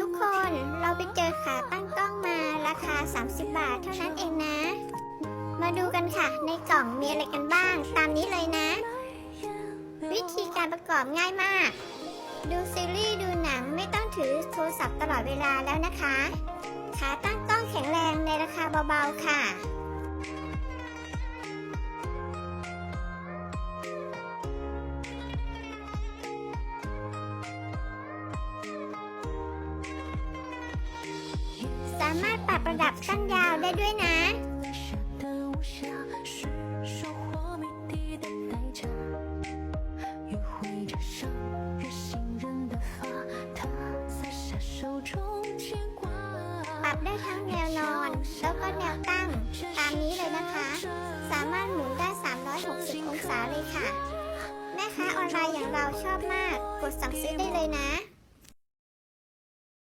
ทุกคนเราไปเจอขาตั้งกล้องมาราคา 30 บาทเท่านั้นเองนะ มาดูกันค่ะ ในกล่องมีอะไรกันบ้าง ตามนี้เลยนะ วิธีการประกอบง่ายมาก ดูซีรีส์ดูหนังไม่ต้องถือโทรศัพท์ตลอดเวลาแล้วนะคะ ขาตั้งกล้องแข็งแรงในราคาเบาๆค่ะามารถปรับระดับสั้นยาวได้ด้วยนะ ปรับได้ทั้งแนวนอน แล้วก็แนวตั้ง ตามนี้เลยนะคะ สามารถหมุนได้ 360 องศาเลยค่ะ แม่ค้าออนไลน์อย่างเราชอบมาก กดสั่งซื้อได้เลยนะ